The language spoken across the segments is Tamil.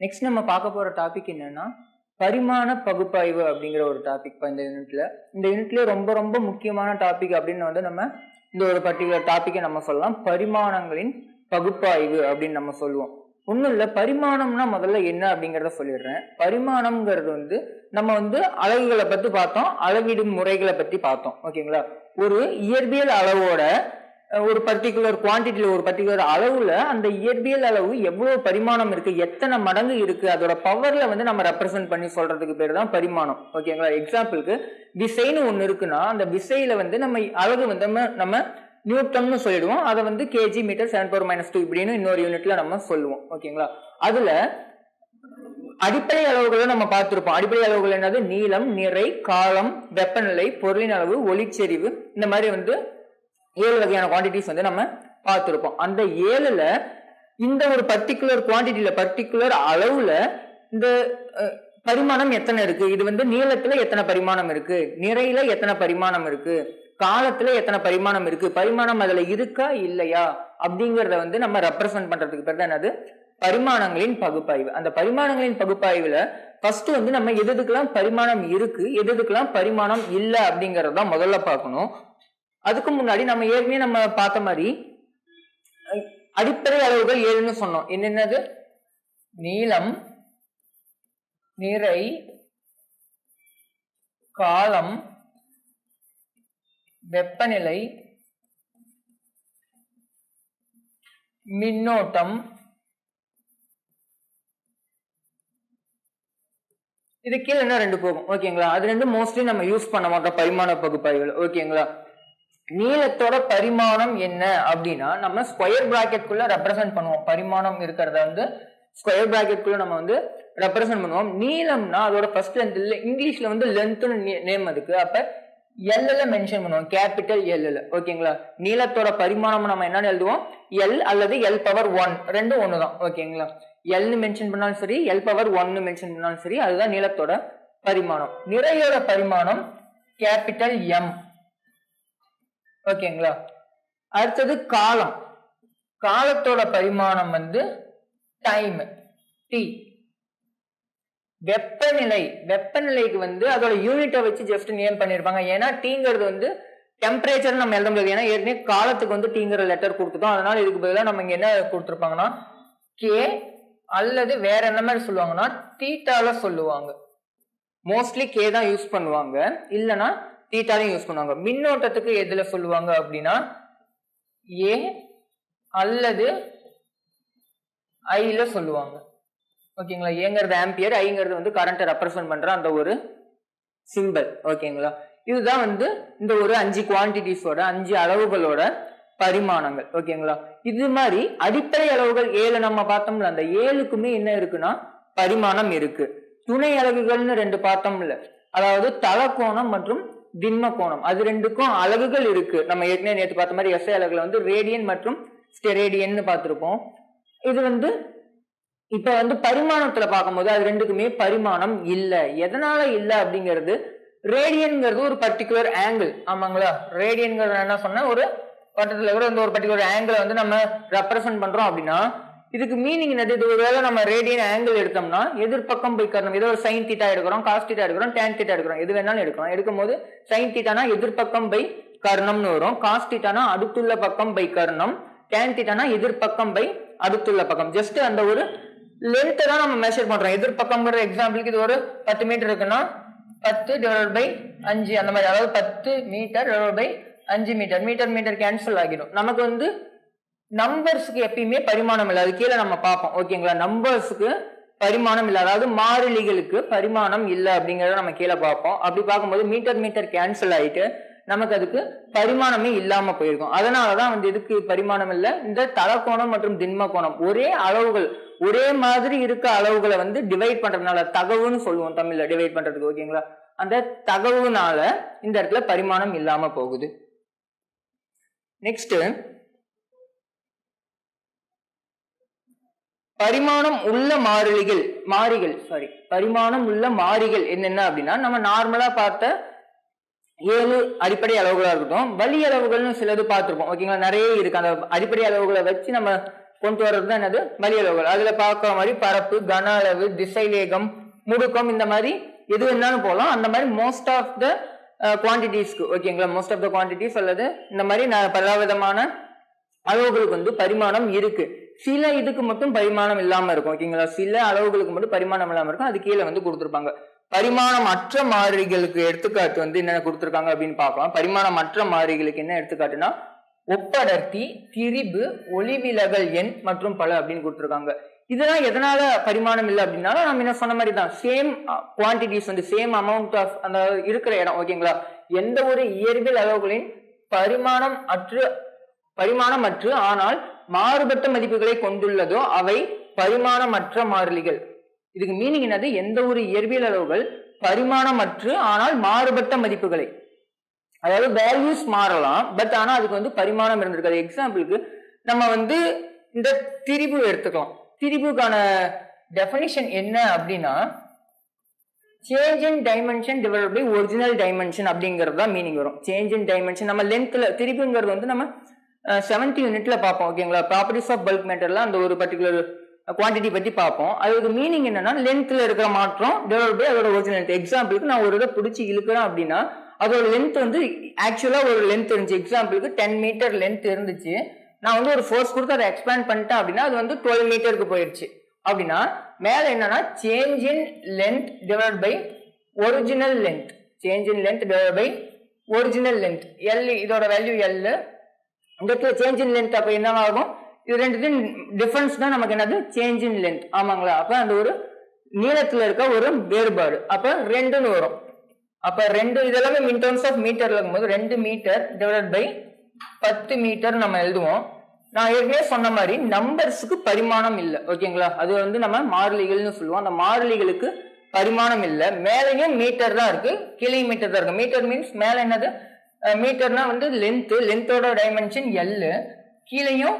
நெக்ஸ்ட் நம்ம பார்க்க போற டாபிக் என்னன்னா பரிமாண பகுப்பாய்வு அப்படிங்கிற ஒரு டாபிக் இந்த யூனிட்ல இந்த யூனிட்ல ரொம்ப ரொம்ப முக்கியமான டாபிக் அப்படின்னு வந்து நம்ம இந்த ஒரு பர்டிகுலர் டாபிக்கை நம்ம சொல்லலாம். பரிமாணங்களின் பகுப்பாய்வு அப்படின்னு நம்ம சொல்லுவோம். ஒன்றும் இல்லை பரிமாணம்னா முதல்ல என்ன அப்படிங்கிறத சொல்லிடுறேன். பரிமாணம்ங்கிறது வந்து நம்ம வந்து அளவுகளை பற்றி பார்த்தோம் அளவிடும் முறைகளை பற்றி பார்த்தோம். ஓகேங்களா? ஒரு இயற்பியல் அளவோட ஒரு பர்டிகுலர் குவான்டிட்டியில் ஒரு பர்டிகுலர் அளவில் அந்த இயற்பியல் அளவு எவ்வளோ பரிமாணம் இருக்குது எத்தனை மடங்கு இருக்குது அதோட பவரில் வந்து நம்ம ரெப்ரசென்ட் பண்ணி சொல்கிறதுக்கு பேர் தான் பரிமாணம். ஓகேங்களா எக்ஸாம்பிளுக்கு விசைன்னு ஒன்று இருக்குன்னா அந்த விசையில் வந்து நம்ம அழகு வந்து நம்ம நம்ம நியூட்டன்னு சொல்லிடுவோம். அதை வந்து KG metre seven power minus two இப்படின்னு இன்னொரு யூனிட்ல நம்ம சொல்லுவோம். ஓகேங்களா அதில் அடிப்படை அளவுகளை நம்ம பார்த்துருப்போம். அடிப்படை அளவுகள் என்னது? நீளம் நிறை காலம் வெப்பநிலை பொருளின் அளவு ஒளிச்செறிவு இந்த மாதிரி வந்து ஏழு வகையான குவான்டிட்டிஸ் வந்து நம்ம பார்த்துருப்போம். அந்த ஏழுல இந்த ஒரு பர்டிகுலர் குவான்டிட்டியில பர்டிகுலர் அளவுல இந்த பரிமாணம் எத்தனை இருக்கு? இது வந்து நீளத்துல எத்தனை பரிமாணம் இருக்கு? நிறையில எத்தனை பரிமாணம் இருக்கு? காலத்துல எத்தனை பரிமாணம் இருக்கு? பரிமாணம் அதுல இருக்கா? இல்லையா? அப்படிங்கறத வந்து நம்ம ரெப்ரசென்ட் பண்றதுக்கு பேர் தான் என்னது? பரிமாணங்களின் பகுப்பாய்வு. அந்த பரிமாணங்களின் பகுப்பாய்வுல ஃபர்ஸ்ட் வந்து நம்ம எதுக்கெல்லாம் பரிமாணம் இருக்கு? எதுக்கெல்லாம் பரிமாணம் இல்லை? அப்படிங்கறத முதல்ல பார்க்கணும். அதுக்கு முன்னாடி நம்ம ஏற்கனவே நம்ம பார்த்த மாதிரி அடிப்படை அளவுகள் ஏழுன்னு சொன்னோம். என்னென்னது? நீளம் நிறை காலம் வெப்பநிலை மின்னோட்டம். இது கீழே என்ன ரெண்டு போகும்? ஓகேங்களா? அது ரெண்டு மோஸ்ட்லி நம்ம யூஸ் பண்ண மாட்டோம் பரிமாண பகுப்பாய்வுகள் ஓகேங்களா? நீளத்தோட பரிமாணம் என்ன அப்படின்னா நம்ம ஸ்கொயர் பிராக்கெட்குள்ள ரெப்ரசென்ட் பண்ணுவோம். பரிமாணம் இருக்கிறத வந்து ஸ்கொயர் பிராக்கெட்குள்ள நம்ம வந்து ரெப்ரசென்ட் பண்ணுவோம். நீளம்னா அதோட ஃபர்ஸ்ட் லென்த் இல்லை இங்கிலீஷ்ல வந்து லென்த்துன்னு நேம் அதுக்கு. அப்ப எல்எல்ல மென்ஷன் பண்ணுவோம். கேபிட்டல் எல்எல் ஓகேங்களா நீளத்தோட பரிமாணம் நம்ம என்னன்னு எழுதுவோம்? எல் அல்லது எல் பவர் ஒன் ரெண்டும் ஒன்று தான் ஓகேங்களா எல்னு மென்ஷன் பண்ணாலும் சரி எல் பவர் ஒன்னு மென்ஷன் பண்ணாலும் சரி அதுதான் நீளத்தோட பரிமாணம். நிறையோட பரிமாணம் கேபிட்டல் எம் ஓகேங்களா? அடுத்தது காலம். காலத்தோட பரிமாணம் வந்து டைம் டி வெப்பநிலை. வெப்பநிலைக்கு வந்து அதோட யூனிட்டை வச்சு ஜஸ்ட் நேம் பண்ணியிருப்பாங்க ஏன்னா டீங்கிறது வந்து டெம்பரேச்சர் நம்ம எழுத முடியாது. ஏன்னா ஏற்கனவே காலத்துக்கு வந்து டீங்கிற லெட்டர் கொடுத்துட்டோம். அதனால இதுக்கு பதிலாக நம்ம இங்க என்ன கொடுத்துருப்பாங்கன்னா கே அல்லது வேற என்ன மாதிரி சொல்லுவாங்கன்னா தீட்டால சொல்லுவாங்க. மோஸ்ட்லி கே தான் யூஸ் பண்ணுவாங்க. இல்லைன்னா தீட்டாலையும் யூஸ் பண்ணுவாங்க. மின்னோட்டத்துக்கு எதுல சொல்லுவாங்க அப்படின்னா ஏ அல்லது ஐல சொல்லுவாங்க. ஓகேங்களா? ஏங்கிறது ஆம்பியர் ஐங்கிறது வந்து கரண்ட்டை ரெப்ரசன்ட் பண்ற அந்த ஒரு சிம்பிள் ஓகேங்களா? இதுதான் வந்து இந்த ஒரு அஞ்சு குவான்டிட்டிஸோட அஞ்சு அளவுகளோட பரிமாணங்கள். ஓகேங்களா? இது மாதிரி அடிப்படை அளவுகள் ஏழு நம்ம பார்த்தோம்ல அந்த ஏழுக்குமே என்ன இருக்குன்னா பரிமாணம் இருக்கு. துணை அலகுகள்னு ரெண்டு பார்த்தோம்ல. அதாவது தலக்கோணம் மற்றும் திண்ம கோணம் அது ரெண்டுக்கும் அலகுகள் இருக்கு. நம்ம ஏற்கனவே நேற்று பார்த்த மாதிரி எஸ்ஐ அலகுல வந்து ரேடியன் மற்றும் ஸ்டெரேடியன் பார்த்துருப்போம். இது வந்து இப்ப வந்து பரிமாணத்துல பார்க்கும்போது அது ரெண்டுக்குமே பரிமாணம் இல்லை. எதனால இல்லை அப்படிங்கிறது ரேடியன்ங்கிறது ஒரு பர்டிகுலர் ஆங்கிள் ஆமாங்களா? ரேடியன்ங்கிறது என்ன சொன்னா ஒரு வட்டத்துல கூட இந்த ஒரு பர்டிகுலர் ஆங்கிளை வந்து நம்ம ரெப்ரசென்ட் பண்றோம் அப்படின்னா இதுக்கு மீனிங் என்னது? இது ஒருவேளை நம்ம ரேடியன் ஆங்கிள் எடுத்தோம்னா எதிர்பக்கம் போய் கரணும். ஏதோ ஒரு சைன் தீட்டா எடுக்கிறோம் காஸ் தீட்டா எடுக்கிறோம் டேன் தீட்டா எடுக்கிறோம். எது வேணாலும் எடுக்கிறோம் எடுக்கும்போது சைன் தீட்டானா எதிர்பக்கம் பை கர்ணம்னு வரும். காஸ் தீட்டானா அடுத்துள்ள பக்கம் பை கர்ணம். டேன் தீட்டானா எதிர்பக்கம் பை அடுத்துள்ள பக்கம். ஜஸ்ட் அந்த ஒரு லென்த்தை தான் நம்ம மெஷர் பண்றோம். எதிர்பக்கம்ங்கிற எக்ஸாம்பிளுக்கு இது ஒரு பத்து மீட்டர் இருக்குன்னா பத்து டிவைட் பை அஞ்சு. அந்த மாதிரி அதாவது பத்து மீட்டர் டிவைட் பை அஞ்சு மீட்டர் மீட்டர் மீட்டர் கேன்சல் ஆகிடும். நமக்கு வந்து நம்பர்ஸ்க்கு எப்பயுமே பரிமாணம் இல்லை. அது கீழே நம்ம பார்ப்போம். ஓகேங்களா நம்பர்ஸுக்கு பரிமாணம் இல்லை. அதாவது மாறிலிகளுக்கு பரிமாணம் இல்லை அப்படிங்கிறத நம்ம கீழே பார்ப்போம். அப்படி பார்க்கும்போது மீட்டர் மீட்டர் கேன்சல் ஆகிட்டு நமக்கு அதுக்கு பரிமாணமே இல்லாமல் போயிருக்கும். அதனாலதான் வந்து எதுக்கு பரிமாணம் இல்லை? இந்த தலக்கோணம் மற்றும் திண்ம கோணம் ஒரே அளவுகள் ஒரே மாதிரி இருக்க அளவுகளை வந்து டிவைட் பண்ணுறதுனால தகவுன்னு சொல்லுவோம் தமிழில் டிவைட் பண்ணுறதுக்கு ஓகேங்களா அந்த தகவுனால இந்த இடத்துல பரிமாணம் இல்லாமல் போகுது. நெக்ஸ்ட்டு பரிமாணம் உள்ள மாறிலிகள் மாறிகள் சாரி பரிமாணம் உள்ள மாறிகள் என்னென்ன அப்படின்னா நம்ம நார்மலா பார்த்த ஏழு அடிப்படை அளவுகளா இருக்கட்டும் வலி அளவுகள்னு சிலது பார்த்துருப்போம். ஓகேங்களா நிறைய இருக்கு. அந்த அடிப்படை அளவுகளை வச்சு நம்ம கொண்டு வர்றது தான் என்னது? வலி அளவுகள். அதுல பார்க்குற மாதிரி பரப்பு கன அளவு திசைவேகம் முடுக்கம் இந்த மாதிரி எது வேணாலும் போகலாம். அந்த மாதிரி மோஸ்ட் ஆஃப் த குவான்டிட்டிஸ்க்கு ஓகேங்களா மோஸ்ட் ஆஃப் த குவான்டிட்டிஸ் அல்லது இந்த மாதிரி பல விதமான அளவுகளுக்கு வந்து பரிமாணம் இருக்கு. சில இதுக்கு மட்டும் பரிமாணம் இல்லாம இருக்கும் ஓகேங்களா சில அளவுகளுக்கு மட்டும் பரிமாணம் இல்லாம இருக்கும் அது கீழே வந்து கொடுத்துருப்பாங்க. பரிமாணம் அற்ற மாறிகளுக்கு எடுத்துக்காட்டு வந்து என்னென்ன கொடுத்துருக்காங்க அப்படின்னு பார்க்கலாம். பரிமாணம் அற்ற மாறிகளுக்கு என்ன எடுத்துக்காட்டுனா ஒப்படர்த்தி திரிபு ஒளிவிலகல் எண் மற்றும் பல அப்படின்னு கொடுத்துருக்காங்க. இதெல்லாம் எதனால பரிமாணம் இல்லை அப்படின்னா நம்ம என்ன சொன்ன மாதிரி தான் சேம் குவான்டிட்டிஸ் வந்து சேம் அமௌண்ட் ஆஃப் அந்த இருக்கிற இடம் ஓகேங்களா எந்த ஒரு இயற்பியல் அளவுகளின் பரிமாணம் அற்று பரிமாணமற்று ஆனால் மாறுபட்ட மதிப்புகளை கொண்டுள்ளதோ அவை பரிமாணமற்ற மாறிலிகள். இதுக்கு மீனிங் என்னது? எந்த ஒரு இயற்பியல் அளவுகள் பரிமாணமற்று ஆனால் மாறுபட்ட மதிப்புகளை. அதாவது வேல்யூஸ் மாறலாம் பட் ஆனால் அதுக்கு வந்து பரிமாணம் இருந்திருக்காது. எக்ஸாம்பிளுக்கு நம்ம வந்து இந்த திரிபு எடுத்துக்கலாம். திரிபுக்கான டெஃபனிஷன் என்ன அப்படின்னா change in dimension divide by original dimension அப்படிங்கிறது தான் மீனிங் வரும். சேஞ்ச் இன் டைமென்ஷன் நம்ம லென்த்தில் திரிபுங்கிறது வந்து நம்ம செவன்த் யூனிட்ல பார்ப்போம் ஓகேங்களா ப்ராப்பர்ட்டிஸ் ஆஃப் பல்க் மேட்டர்ல அந்த ஒரு பர்டிகுலர் குவான்டிட்டி பத்தி பார்ப்போம். அதுக்கு மீனிங் என்னன்னா லென்த்ல இருக்கிற மாற்றம் டிவைட் பை அதோட ஒரிஜினல் லென்த் எக்ஸாம்பிளுக்கு நான் ஒரு இதை பிடிச்சி இழுக்கிறேன் அப்படின்னா அதோட லென்த் வந்து ஆக்சுவலா ஒரு லென்த் இருந்துச்சு. எக்ஸாம்பிளுக்கு டென் மீட்டர் லென்த் இருந்துச்சு. நான் வந்து ஒரு ஃபோர்ஸ் கொடுத்து அதை எக்ஸ்பேண்ட் பண்ணிட்டேன் அப்படின்னா அது வந்து டுவெல் மீட்டருக்கு போயிடுச்சு. அப்படின்னா மேலே என்னன்னா change in length divide by original length change in length divide by original length L இதோட வேல்யூ எல்லு இந்த இடத்துல சேஞ்ச் இன் லென்த் அப்போ என்னவாகும் ஆகும்? இது ரெண்டுத்தையும் டிஃபரன்ஸ் தான் நமக்கு என்னது? சேஞ்ச் இன் லென்த் ஆமாங்களா? அப்போ அந்த ஒரு நீளத்தில் இருக்க ஒரு வேறுபாடு. அப்போ ரெண்டுன்னு வரும். அப்போ ரெண்டு இதெல்லாமே இன் டர்ம்ஸ் ஆஃப் மீட்டர்ல இருக்கும்போது ரெண்டு மீட்டர் டிவைட் பை பத்து மீட்டர் நம்ம எழுதுவோம். நான் ஏற்கனவே சொன்ன மாதிரி நம்பர்ஸுக்கு பரிமாணம் இல்லை. ஓகேங்களா? அது வந்து நம்ம மாறிலிகள்னு சொல்லுவோம். அந்த மாறிலிகளுக்கு பரிமாணம் இல்லை. மேலேயும் மீட்டர் தான் இருக்கு. கீழே மீட்டர் தான் இருக்கு. மீட்டர் மீன்ஸ் மேலே என்னது? மீட்டர்னா வந்து லென்த் லென்த்தோட டைமென்ஷன் எல் கீழேயும்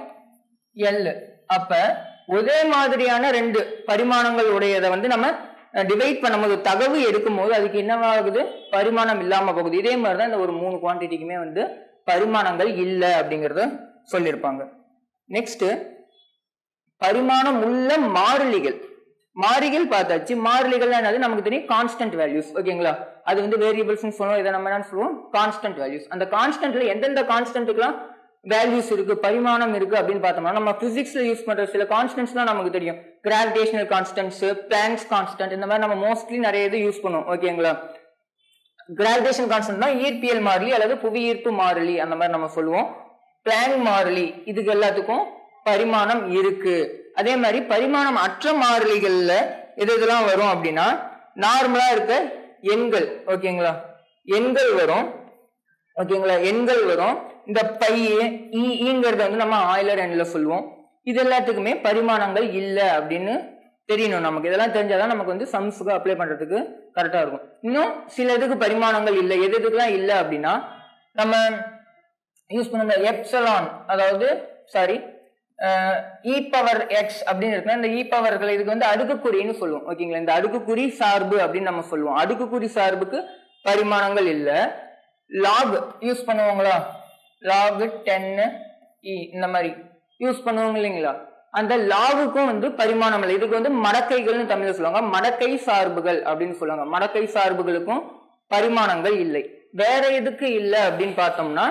எல் அப்ப ஒரே மாதிரியான ரெண்டு பரிமாணங்கள் உடையதை வந்து நம்ம டிவைட் பண்ணும்போது தகவு எடுக்கும்போது அதுக்கு என்னவாகுது? பரிமாணம் இல்லாம போகுது. இதே மாதிரி தான் இந்த ஒரு மூணு குவான்டிட்டிக்குமே வந்து பரிமாணங்கள் இல்லை அப்படிங்கறத சொல்லியிருப்பாங்க. நெக்ஸ்ட் பரிமாணம் உள்ள மாறிலிகள். மாறிகள் பார்த்தாச்சு. மாறிலிகள் என்னது? நமக்கு தெரியும் கான்ஸ்டன்ட் வேல்யூஸ் ஓகேங்களா? அது வந்து வேரியபிள்ஸ்னு சொல்லுவோம். இதை நம்ம என்ன சொல்லுவோம்? கான்ஸ்டன்ட் வேல்யூஸ் அந்த கான்ஸ்டன்ட்ல எந்தெந்த கான்ஸ்டன்ட்டுக்குலாம் வேல்யூஸ் இருக்கு? பரிமாணம் இருக்கு? அப்படின்னு பார்த்தோம்னா நம்ம பிசிக்ஸ்ல யூஸ் பண்ற சில கான்ஸ்டன்ட்ஸ்லாம் நமக்கு தெரியும். கிராவிடேஷனல் கான்ஸ்டன்ட்ஸ் பிளாங்க்ஸ் கான்ஸ்டன்ட் இந்த மாதிரி நம்ம மோஸ்ட்லி நிறைய இது யூஸ் பண்ணுவோம். ஓகேங்களா? கிராவிடேஷன் கான்ஸ்டன்ட் தான் ஈர்ப்பியல் மாறிலி அல்லது புவியீர்ப்பு மாறிலி அந்த மாதிரி நம்ம சொல்லுவோம். பிளாங் மாறிலி இதுக்கு எல்லாத்துக்கும் பரிமாணம் இருக்கு. அதே மாதிரி பரிமாணம் அற்ற மாறிலிகள்ல எது இதெல்லாம் வரும் அப்படின்னா நார்மலா இருக்க எண்கள் ஓகேங்களா? எண்கள் வரும். ஓகேங்களா? எண்கள் வரும். இந்த பை ஈங்கிறத வந்து நம்ம ஆயிலர் எண்ல சொல்லுவோம். இது எல்லாத்துக்குமே பரிமாணங்கள் இல்லை அப்படின்னு தெரியணும் நமக்கு. இதெல்லாம் தெரிஞ்சாதான் நமக்கு வந்து சம்ஸுக்கு அப்ளை பண்றதுக்கு கரெக்டா இருக்கும். இன்னும் சில இதுக்கு பரிமாணங்கள் இல்லை. எது இதுக்கெல்லாம் இல்லை அப்படின்னா நம்ம யூஸ் பண்ண எப்சலான் அதாவது சாரி இ பவர் எக்ஸ் அப்படின்னு இருக்குன்னா இந்த e இ பவர்கள் இதுக்கு வந்து அடுக்குக்குறின்னு சொல்லுவோம். ஓகேங்களா இந்த அடுக்குக்குறி சார்பு அப்படின்னு நம்ம சொல்லுவோம். அடுக்குக்குறி சார்புக்கு பரிமாணங்கள் இல்ல. லாக் யூஸ் பண்ணுவாங்களா? லாக் டென்னு இ இந்த மாதிரி யூஸ் பண்ணுவாங்க இல்லைங்களா? அந்த லாகுக்கும் வந்து பரிமாணம் இல்லை. இதுக்கு வந்து மடக்கைகள்னு தமிழ்ல சொல்லுவாங்க. மடக்கை சார்புகள் அப்படின்னு சொல்லுவாங்க. மடக்கை சார்புகளுக்கும் பரிமாணங்கள் இல்லை. வேற எதுக்கு இல்லை அப்படின்னு பார்த்தோம்னா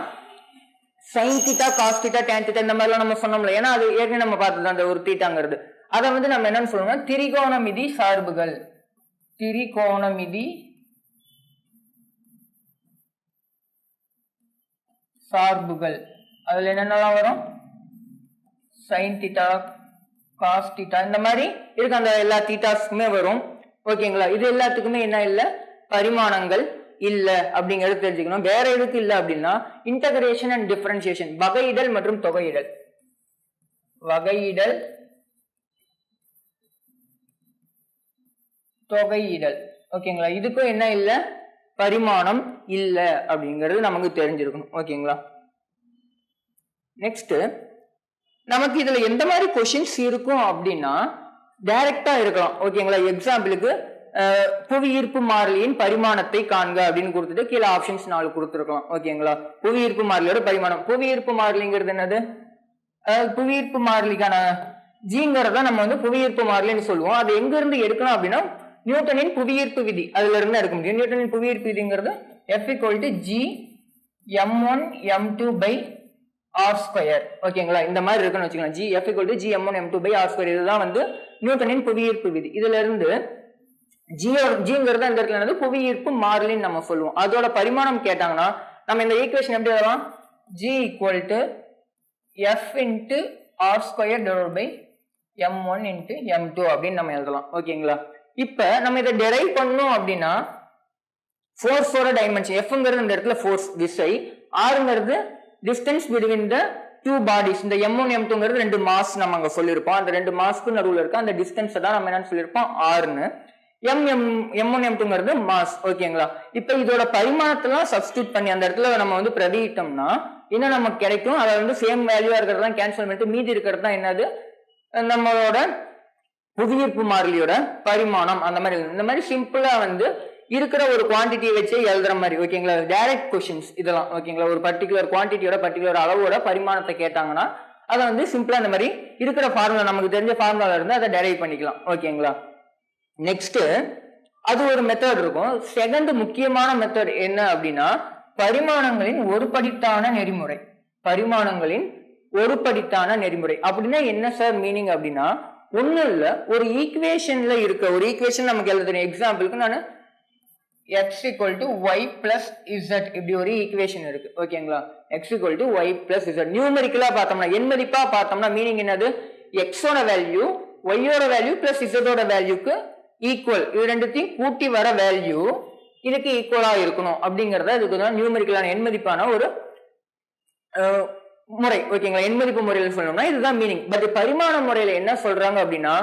sine theta cos theta tan theta இந்த மாதிரிலாம் நம்ம சொன்னோம்ல. ஏன்னா அது ஏற்கனவே நம்ம பார்த்தது அந்த ஒரு தீட்டாங்கிறது அதை வந்து நம்ம என்னன்னு சொல்லுவோம்னா திரிகோணமிதி சார்புகள். திரிகோணமிதி சார்புகள். அதுல என்னென்னலாம் வரும்? சைன் தீட்டா காஸ் தீட்டா இந்த மாதிரி இருக்கு. அந்த எல்லா தீட்டாஸ்க்குமே வரும். ஓகேங்களா? இது எல்லாத்துக்குமே என்ன இல்லை? பரிமாணங்கள். இல்லை அப்படிங்கிறது தெரிஞ்சுக்கணும். வேற எதுக்கு இல்லை அப்படின்னா இன்டகிரேஷன் அண்ட் டிஃபரன்சியேஷன் வகையிடல் மற்றும் தொகையிடல். வகையிடல் தொகையிடல். ஓகேங்களா இதுக்கும் என்ன இல்லை? பரிமாணம் இல்லை அப்படிங்கிறது நமக்கு தெரிஞ்சிருக்கணும். ஓகேங்களா நெக்ஸ்ட் நமக்கு இதுல எந்த மாதிரி கொஷின்ஸ் இருக்கும் அப்படின்னா டைரக்டா இருக்கலாம். ஓகேங்களா எக்ஸாம்பிளுக்கு புவி ஈர்ப்பு மாறிலியின் பரிமாணத்தை காண்க அப்படின்னு கொடுத்துட்டு கீழே ஆப்ஷன்ஸ் நாலு கொடுத்துருக்கலாம். ஓகேங்களா புவி ஈர்ப்பு மாறிலியோட பரிமாணம். புவி ஈர்ப்பு மாறிலிங்கிறது என்னது? அதாவது புவியீர்ப்பு மாறிலிக்கான ஜிங்கிறத நம்ம வந்து புவியீர்ப்பு மாறிலின்னு சொல்லுவோம். அது எங்க இருந்து எடுக்கணும் அப்படின்னா நியூட்டனின் புவியீர்ப்பு விதி. அதுல இருந்து எடுக்க முடியும். நியூட்டனின் புவியீர்ப்பு விதிங்கிறது F equal to G M one M two by R square ஓகேங்களா இந்த மாதிரி இருக்குன்னு வச்சுக்கலாம் G F equal to G M one M two by R square இதுதான் வந்து நியூட்டனின் புவியீர்ப்பு விதி. இதுல இருந்து ஜியோ ஜிங்கிறது அந்த இடத்துல வந்து புவியீர்ப்பு மாறிலின்னு நம்ம சொல்லுவோம். அதோட பரிமாணம் கேட்டாங்கன்னா நம்ம இந்த ஈக்குவேஷன் எப்படி எழுதலாம்? G equal to F into R square divide by M one into M two அப்படின்னு நம்ம எழுதலாம். ஓகேங்களா? இப்போ நம்ம இதை டெரைவ் பண்ணோம் அப்படின்னா ஃபோர்ஸோட டைமென்ஷன் எஃப்ங்கிறது இந்த இடத்துல ஃபோர்ஸ் விசை ஆறுங்கிறது distance between the two bodies இந்த எம் ஒன் எம் டூங்கிறது ரெண்டு மாஸ் நம்ம அங்கே சொல்லியிருப்போம். அந்த ரெண்டு மாஸ்க்கு நடுவில் இருக்க அந்த டிஸ்டன்ஸை தான் நம்ம என்னன்னு சொல்லியிருப்போம்? ஆறுன்னு M M M one M டூங்கிறது mass ஓகேங்களா இப்போ இதோட பரிமாணத்தெல்லாம் சப்ஸ்டியூட் பண்ணி அந்த இடத்துல நம்ம வந்து பிரதியிட்டோம்னா என்ன நமக்கு கிடைக்கும்? அதை வந்து சேம் வேல்யூவா இருக்கிறதெல்லாம் கேன்சல் பண்ணிட்டு மீதி இருக்கிறது தான் என்னது? நம்மளோட புவியீர்ப்பு மாறிலியோட பரிமாணம். அந்த மாதிரி. இந்த மாதிரி சிம்பிளா வந்து இருக்கிற ஒரு குவான்டிட்டியை வச்சே எழுதுற மாதிரி. ஓகேங்களா டைரக்ட் கொஷின்ஸ் இதெல்லாம். ஓகேங்களா ஒரு பர்டிகுலர் குவான்டிட்டியோட பர்டிகுலர் அளவோட பரிமாணத்தை கேட்டாங்கன்னா அதை வந்து சிம்பிளா இந்த மாதிரி இருக்கிற ஃபார்முலா நமக்கு தெரிஞ்ச ஃபார்முலா இருந்து அதை டெரைவ் பண்ணிக்கலாம். ஓகேங்களா நெக்ஸ்ட் அது ஒரு மெத்தட் இருக்கும். செகண்ட் முக்கியமான மெத்தட் என்ன அப்படின்னா பரிமாணங்களின் ஒரு படித்தான நெறிமுறை. பரிமாணங்களின் ஒரு படித்தான நெறிமுறை. அப்படின்னா என்ன சார் மீனிங் அப்படின்னா ஒன்றும் இல்ல ஒரு ஈக்குவேஷன்ல இருக்க ஒரு ஈக்குவேஷன் நமக்கு எழுத தெரியும் எக்ஸாம்பிளுக்கு நான் x equal to y plus z இப்படி ஒரு ஈக்குவேஷன் இருக்கு. ஓகேங்களா x equal to y plus z நியூமெரிக்கலா பார்த்தோம்னா எண் மதிப்பா பார்த்தோம்னா மீனிங் என்னது? எக்ஸோட வேல்யூ ஒய்யோட வேல்யூ பிளஸ் இசடோட வேல்யூக்கு ஈக்குவல் இது ரெண்டுத்தையும் கூட்டி வர வேல்யூ இதுக்கு ஈக்குவலாக இருக்கணும். அப்படிங்கறத இதுக்கு தான் நியூமெரிக்கலான எண் மதிப்பான ஒரு முறை. ஓகேங்களா எண்மதிப்பு முறையில் சொல்லணும்னா இதுதான் மீனிங் பட் பரிமாண முறையில் என்ன சொல்றாங்க அப்படின்னா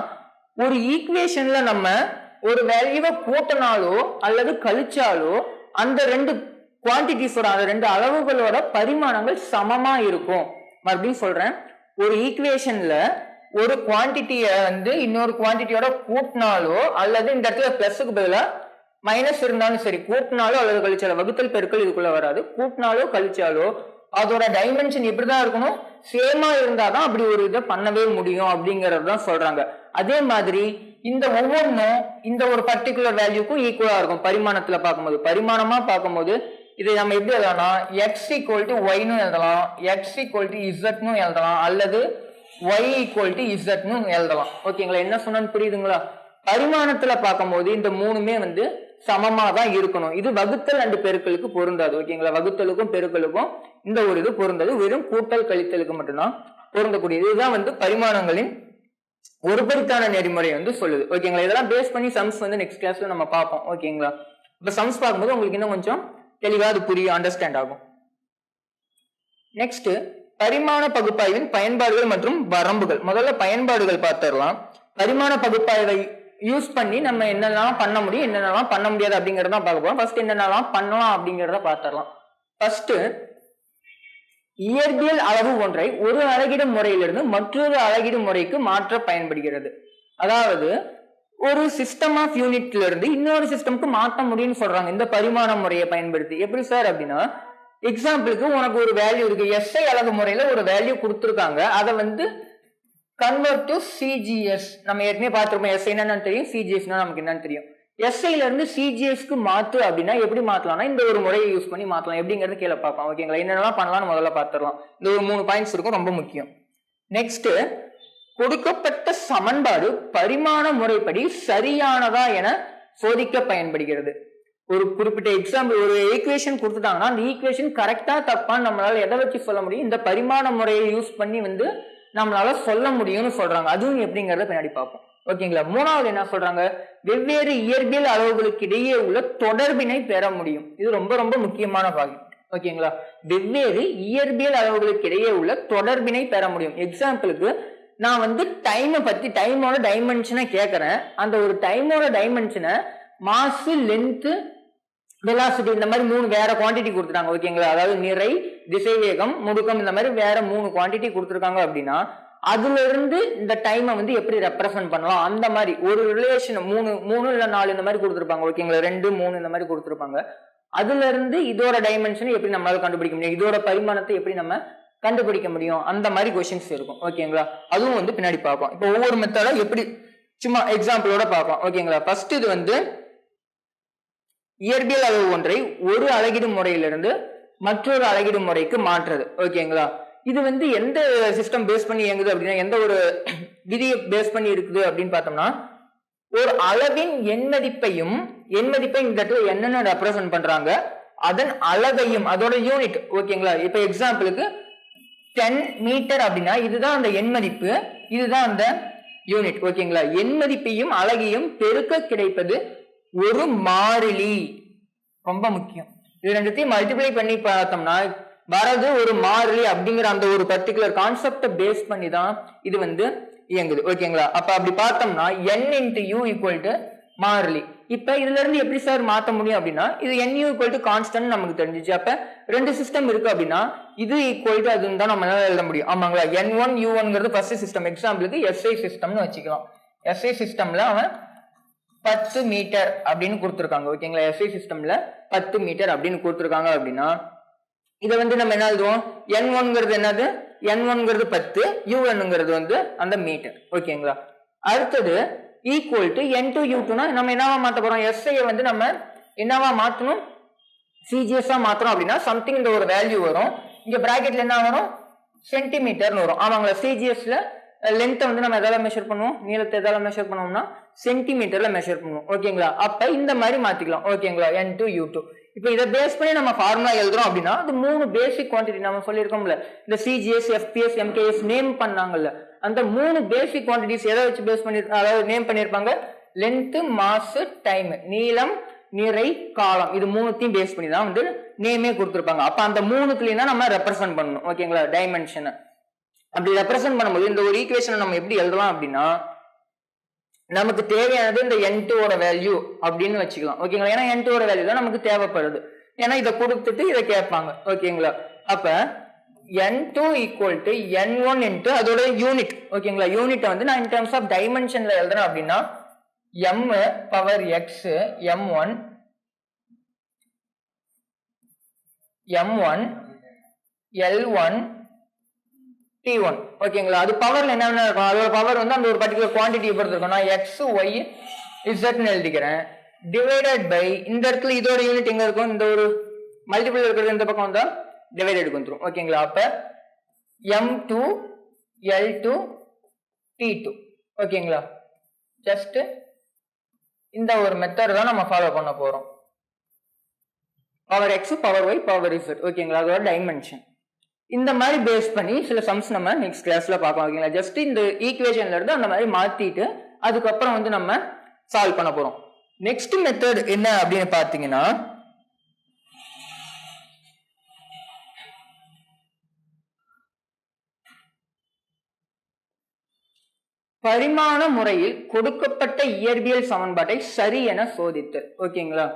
ஒரு ஈக்குவேஷன்ல நம்ம ஒரு வேல்யூவை கூட்டினாலோ அல்லது கழிச்சாலோ அந்த ரெண்டு குவான்டிட்டிஸோட அந்த ரெண்டு அளவுகளோட பரிமாணங்கள் சமமா இருக்கும். மறுபடியும் சொல்றேன். ஒரு ஈக்குவேஷன்ல ஒரு குவான்டிட்டிய வந்து இன்னொரு குவான்டிட்டியோட கூட்டினாலோ அல்லது இந்த இடத்துல பிளஸுக்கு பதிலாக மைனஸ் இருந்தாலும் சரி கூட்டினாலோ அல்லது கழிச்சாலோ வகுத்தல் பெருக்கள் இதுக்குள்ள வராது. கூட்டினாலோ கழிச்சாலோ அதோட டைமென்ஷன் இப்படிதான் இருக்கணும்? சேமா இருந்தாதான் அப்படி ஒரு இதை பண்ணவே முடியும் அப்படிங்கறது தான் சொல்றாங்க. அதே மாதிரி இந்த ஒவ்வொன்றும் இந்த ஒரு பர்டிகுலர் வேல்யூக்கும் ஈக்குவலா இருக்கும் பரிமாணத்துல பார்க்கும்போது. பரிமாணமா பார்க்கும்போது இதை நம்ம எப்படி எழுதலாம்னா எக்ஸ் ஈக்குவல் டு ஒய்னு எழுதலாம். எக்ஸ் ஈக்குவல் டு இசட்னு எழுதலாம். அல்லது ஒய் ஈக்குவல் டு இசட்னு எழுதலாம். ஓகேங்களா என்ன சொன்னு புரியுதுங்களா? பரிமாணத்துல பார்க்கும்போது இந்த மூணுமே வந்து சமமா தான் இருக்கணும். இது வகுத்தல் அண்டு பெருக்கலுக்கு பொருந்தாது. ஓகேங்களா வகுத்தலுக்கும் பெருக்கலுக்கும் இந்த ஒரு இது பொருந்தாது. வெறும் கூட்டல் கழித்தலுக்கு மட்டும்தான் பொருந்தக்கூடியது. இதுதான் வந்து பரிமாணங்களின் ஒருபடித்தான நெறிமுறை வந்து சொல்லுது. ஓகேங்களா இதெல்லாம் பேஸ் பண்ணி சம்ஸ் வந்து நெக்ஸ்ட் கிளாஸ்ல நம்ம பார்ப்போம். ஓகேங்களா இப்ப சம்ஸ் பார்க்கும்போது உங்களுக்கு இன்னும் கொஞ்சம் தெளிவாக அது புரியும் அண்டர்ஸ்டாண்ட் ஆகும். நெக்ஸ்ட் பரிமாண பகுப்பாய்வின் பயன்பாடுகள் மற்றும் வரம்புகள். முதல்ல பயன்பாடுகள் பார்த்துடலாம். பரிமாண பகுப்பாய்வை யூஸ் பண்ணி நம்ம என்னெல்லாம் பண்ண முடியும் என்னென்னலாம் பண்ண முடியாது அப்படிங்கிறத பார்க்க போகிறோம் ஃபர்ஸ்ட் என்னென்னலாம் பண்ணலாம் அப்படிங்கிறத பார்த்துடலாம். ஃபர்ஸ்ட் இயற்பியல் அளவு ஒன்றை ஒரு அழகிடும் முறையிலிருந்து மற்றொரு அழகிடு முறைக்கு மாற்ற பயன்படுகிறது. அதாவது ஒரு சிஸ்டம் ஆஃப் யூனிட்ல இருந்து இன்னொரு சிஸ்டம்க்கு மாற்ற முடியும்னு சொல்றாங்க. இந்த பரிமாண முறையை பயன்படுத்தி. எப்படி சார் அப்படின்னா எக்ஸாம்பிளுக்கு உனக்கு ஒரு வேல்யூ இருக்கு. எஸ்ஐ அழகு முறையில் ஒரு வேல்யூ கொடுத்துருக்காங்க. அதை வந்து கன்வெர்ட் டு சிஜிஎஸ் நம்ம ஏற்கனவே பார்த்துருப்போம். எஸ்ஐ என்னன்னு தெரியும் சிஜிஎஸ்னா நமக்கு என்னன்னு தெரியும். எஸ்ஐல இருந்து சிஜிஎஸ்க்கு மாத்து அப்படின்னா எப்படி மாத்தலாம்னா இந்த ஒரு முறையை யூஸ் பண்ணி மாத்தலாம் எப்படிங்கிறது கீழே பார்ப்போம். ஓகேங்களா என்னென்னலாம் பண்ணலாம்னு முதல்ல பார்த்துடலாம். இந்த ஒரு மூணு பாயிண்ட்ஸ் இருக்கும் ரொம்ப முக்கியம். நெக்ஸ்ட் கொடுக்கப்பட்ட சமன்பாடு பரிமாண முறைப்படி சரியானதா என சோதிக்க பயன்படுகிறது. ஒரு குறிப்பிட்ட எக்ஸாம்பிள் ஒரு ஈக்குவேஷன் கொடுத்துட்டாங்கன்னா அந்த ஈக்குவேஷன் கரெக்டா தப்பான்னு நம்மளால எதை வச்சு சொல்ல முடியும்? இந்த பரிமாண முறையை யூஸ் பண்ணி வந்து நம்மளால சொல்ல முடியும்னு சொல்றாங்க. அதுவும் எப்படிங்கறத பின்னாடி பார்ப்போம். ஓகேங்களா மூணாவது என்ன சொல்றாங்க? வெவ்வேறு இயற்பியல் அளவுகளுக்கு இடையே உள்ள தொடர்பினை பெற முடியும். இது ரொம்ப ரொம்ப முக்கியமான பாகம். ஓகேங்களா வெவ்வேறு இயற்பியல் அளவுகளுக்கு இடையே உள்ள தொடர்பினை பெற முடியும். எக்ஸாம்பிளுக்கு நான் வந்து டைமை பத்தி டைமோட டைமென்ஷனை கேட்கறேன் அந்த ஒரு டைமோட டைமென்ஷனை மாசு லென்த்து வெலாசிட்டி இந்த மாதிரி மூணு வேற குவாண்டிட்டி கொடுத்துட்டாங்க ஓகேங்களா அதாவது நிறை திசைவேகம் முடுக்கம் இந்த மாதிரி வேற மூணு குவாண்டிட்டி கொடுத்துருக்காங்க அப்படின்னா அதுல இருந்து இந்த டைமை வந்து எப்படி ரெப்ரசன்ட் பண்ணலாம்? அந்த மாதிரி ஒரு ரிலேஷன் மூணு மூணு இல்ல நாலு இந்த மாதிரி கொடுத்துருப்பாங்க ஓகேங்களா ரெண்டு மூணு இந்த மாதிரி கொடுத்துருப்பாங்க. அதுல இருந்து இதோட டைமென்ஷனை எப்படி நம்மளால கண்டுபிடிக்க முடியும்? இதோட பரிமாணத்தை எப்படி நம்ம கண்டுபிடிக்க முடியும்? அந்த மாதிரி கொஷின்ஸ் இருக்கும் ஓகேங்களா அதுவும் வந்து பின்னாடி பார்ப்போம். இப்போ ஒவ்வொரு மெத்தடும் எப்படி சும்மா எக்ஸாம்பிளோட பார்ப்போம் ஓகேங்களா ஃபர்ஸ்ட் இது வந்து இயற்பியல் அளவு ஒன்றை ஒரு அழகிடும் முறையிலிருந்து மற்றொரு அழகிடும் முறைக்கு மாற்றுறது. ஓகேங்களா இது வந்து எந்த சிஸ்டம் பேஸ் பண்ணி இயங்குது அப்படின்னா எந்த ஒரு விதியை பேஸ் பண்ணி இருக்குது அப்படின்னு பார்த்தோம்னா ஒரு அளவின் எண்மதிப்பையும் எண்மதிப்பை இந்த இடத்துல என்னென்ன ரெப்ரசென்ட் பண்றாங்க அதன் அளவையும் அதோட யூனிட் ஓகேங்களா இப்ப எக்ஸாம்பிளுக்கு டென் மீட்டர் அப்படின்னா இதுதான் அந்த எண்மதிப்பு இதுதான் அந்த யூனிட் ஓகேங்களா எண்மதிப்பையும் அழகையும் பெருக்க கிடைப்பது ஒரு மாறிலி. ரொம்ப முக்கியம். இது ரெண்டுத்தையும் மல்டிப்ளை பண்ணி பார்த்தோம்னா வரது ஒரு மாறிலி அப்படிங்கிற அந்த ஒரு பர்டிகுலர் கான்செப்டை பேஸ் பண்ணி தான் இது வந்து இயங்குது. ஓகேங்களா அப்ப அப்படி பார்த்தோம்னா N into U equal to மாறிலி. இப்ப இதுல இருந்து எப்படி சார் மாத்த முடியும் அப்படின்னா இது N U equal to constant நமக்கு தெரிஞ்சிச்சு. அப்ப ரெண்டு சிஸ்டம் இருக்கு அப்படின்னா இது ஈக்குவல் டு அதுன்னு தான் நம்ம எழுத முடியும். ஆமாங்களா என் ஒன் யூ ஒன்ங்கிறது ஃபர்ஸ்ட் சிஸ்டம் எக்ஸாம்பிளுக்கு எஸ்ஐ சிஸ்டம்னு வச்சுக்கலாம். எஸ்ஐ சிஸ்டம்ல அவன் பத்து மீட்டர் அப்படின்னு கொடுத்துருக்காங்க. ஓகேங்களா எஸ்ஐ சிஸ்டம்ல பத்து மீட்டர் அப்படின்னு கொடுத்துருக்காங்க அப்படின்னா இதை வந்து நம்ம என்ன எழுதுவோம்? என் ஒன்ங்கிறது என்னது? என் ஒன்ங்கிறது பத்து யூஎன்ங்கிறது வந்து அந்த மீட்டர். ஓகேங்களா அடுத்தது equal to N two U டூனா நம்ம என்னவா மாத்த போறோம்? எஸ்ஐயை வந்து நம்ம என்னவா மாத்தணும் சிஜிஎஸ்ஸா மாத்தணும் அப்படின்னா சம்திங் இந்த ஒரு வேல்யூ வரும். இங்க பிராக்கெட்ல என்ன வரும்? சென்டிமீட்டர்னு வரும். ஆமாங்களா? சிஜிஎஸ்ல லென்த்தை வந்து நம்ம எதால மெஷர் பண்ணுவோம்? நீளத்தை எதால மெஷர் பண்ணோம்னா சென்டிமீட்டர்ல மெஷர் பண்ணுவோம். ஓகேங்களா அப்ப இந்த மாதிரி மாத்திக்கலாம். ஓகேங்களா என் டூ யூ டூ இப்போ இதை பேஸ் பண்ணி நம்ம ஃபார்முலா எழுதுறோம் அப்படின்னா அது மூணு பேசிக் குவான்டிட்டி நம்ம சொல்லியிருக்கோம்ல. இந்த சிஜிஎஸ் எஃபிஎஸ் எம்கேஎஸ் நேம் பண்ணாங்கல்ல. அந்த மூணு பேசிக் குவான்டிட்டிஸ் எதை வச்சு பேஸ் பண்ணி அதாவது நேம் பண்ணியிருப்பாங்க? லென்த் மாசு டைம் நீளம் நிறை காலம். இது மூணுத்தையும் பேஸ் பண்ணி தான் வந்து நேமே கொடுத்துருப்பாங்க. அப்ப அந்த மூணுக்குள்ளேயும் தான் நம்ம ரெப்ரசென்ட் பண்ணணும். ஓகேங்களா டைமென்ஷனை அப்படி ரெப்ரசென்ட் பண்ணும்போது இந்த ஒரு ஈக்குவேஷனை நம்ம எப்படி எழுதலாம் அப்படின்னா நமக்கு தேவையானது இந்த என் ஓட வேல்யூ அப்படின்னு வச்சுக்கலாம். ஓகேங்களா ஏன்னா என் ஓட வேல்யூ தான் நமக்கு தேவைப்படுது. ஏன்னா இதை கொடுத்துட்டு இதை கேட்பாங்க. ஓகேங்களா அப்ப N two equal to N one into அதோட யூனிட் ஓகேங்களா யூனிட்டை வந்து நான் இன் டர்ம்ஸ் ஆஃப் டைமென்ஷன்ல எழுதுறேன் அப்படின்னா M power X M one M one L one T one ஓகேங்களா அது பவர்ல என்னென்ன இருக்கும்? அதோட பவர் வந்து அந்த ஒரு பர்டிகுலர் குவான்டிட்டியை பொறுத்து இருக்கும் நான் எக்ஸ் ஒய் இசட்னு எழுதிக்கிறேன். டிவைடட் பை இந்த இடத்துல இதோட யூனிட் எங்க இருக்கும்? இந்த ஒரு மல்டிபிள் இருக்கிறது இந்த பக்கம் வந்தா டிவைடட் வந்துடும் ஓகேங்களா அப்ப M two L two T two ஓகேங்களா ஜஸ்ட் இந்த ஒரு மெத்தட் தான் நம்ம ஃபாலோ பண்ண போறோம். Power X power Y power Z ஓகேங்களா அதோட டைமென்ஷன் இந்த மாதிரி பேஸ் பண்ணி சில சம்ஸ் நம்ம நெக்ஸ்ட் கிளாஸ்ல பார்க்கலாம் ஓகேங்களா ஜஸ்ட் இந்த ஈக்குவேஷன்ல இருந்து அந்த மாதிரி மாத்திட்டு அதுக்கப்புறம் வந்து நம்ம சால்வ் பண்ண போறோம். நெக்ஸ்ட் மெத்தட் என்ன அப்படின்னு பாத்தீங்கன்னா பரிமாண முறையில் கொடுக்கப்பட்ட இயற்பியல் சமன்பாட்டை சரி என சோதித்தல் ஓகேங்களா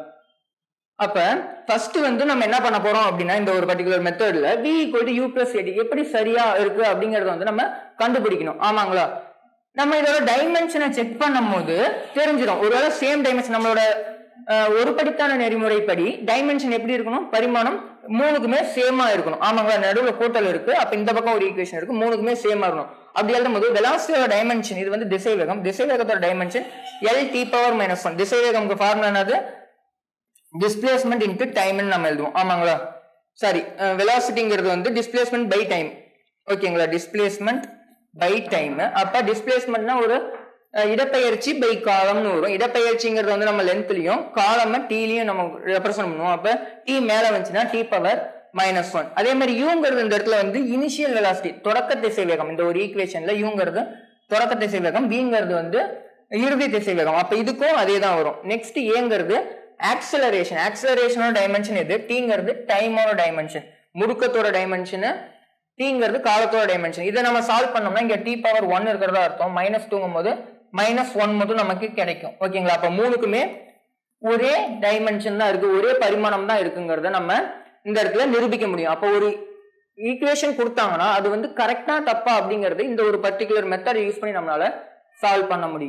அப்ப ஃபர்ஸ்ட் வந்து நம்ம என்ன பண்ண போறோம் அப்படின்னா இந்த ஒரு பர்டிகுலர் மெத்தட்ல V equal to U plus at எப்படி சரியா இருக்கு அப்படிங்கறத வந்து நம்ம கண்டுபிடிக்கணும். ஆமாங்களா? நம்ம இதோட டைமென்ஷனை செக் பண்ணும்போது தெரிஞ்சிடும் ஒருவேளை சேம் டைமென்ஷன் நம்மளோட ஒரு படித்தான நெறிமுறைப்படி டைமென்ஷன் எப்படி இருக்கணும்? பரிமாணம் மூணுக்குமே சேமா இருக்கணும். ஆமாங்களா? நடுவில் கூட்டல் இருக்கு. அப்ப இந்த பக்கம் ஒரு ஈக்குவேஷன் இருக்கு. மூணுக்குமே சேமா இருக்கணும். அப்படி எழுதும்போது வெலாசிட்டியோட டைமென்ஷன் இது வந்து திசை வேகம் திசை வேகத்தோட dimension L T power minus one திசை ஃபார்முலா என்னது? டிஸ்பிளேஸ்மெண்ட் இன்ட்டு டைம்னு நம்ம எழுதுவோம். ஆமாங்களா? சாரி வெலாசிட்டிங்கிறது வந்து டிஸ்பிளேஸ்மெண்ட் பை டைம் ஓகேங்களா? டிஸ்பிளேஸ்மெண்ட் பை டைம் அப்ப டிஸ்பிளேஸ்மெண்ட்னா ஒரு இடப்பெயர்ச்சி பை காலம்னு வரும். இடப்பெயர்ச்சிங்கிறது வந்து நம்ம லென்த்லயும் காலம் டீலையும் நம்ம ரெப்ரசன்ட் பண்ணுவோம். அப்ப டி மேல வந்துச்சுன்னா டி பவர் மைனஸ் ஒன் அதே மாதிரி யூங்கிறது இந்த இடத்துல வந்து இனிஷியல் வெலாசிட்டி தொடக்க திசை வேகம் இந்த ஒரு ஈக்குவேஷன்ல யூங்கிறது தொடக்க திசை வேகம் பிங்கிறது வந்து இறுதி திசை வேகம் அப்ப இதுக்கும் அதே தான் வரும் நெக்ஸ்ட் ஏங்கிறது ஆக்சலரேஷன் ஆக்சலரேஷனோட டைமென்ஷன் எது? டீங்கிறது டைமோட டைமென்ஷன் முடுக்கத்தோட டைமென்ஷனு டீங்கிறது காலத்தோட டைமென்ஷன் இதை நம்ம சால்வ் பண்ணோம்னா இங்கே டி பவர் ஒன் இருக்கிறதா அர்த்தம். மைனஸ் டூங்கும் போது மைனஸ் ஒன் மட்டும் நமக்கு கிடைக்கும். ஓகேங்களா அப்போ மூணுக்குமே ஒரே டைமென்ஷன் தான் இருக்கு. ஒரே பரிமாணம் தான் இருக்குங்கிறத நம்ம இந்த இடத்துல நிரூபிக்க முடியும். அப்போ ஒரு ஈக்குவேஷன் கொடுத்தாங்கன்னா அது வந்து கரெக்டா தப்பா அப்படிங்கறது இந்த ஒரு பர்டிகுலர் மெத்தட் யூஸ் பண்ணி நம்மளால சால்வ் பண்ண முடியும்.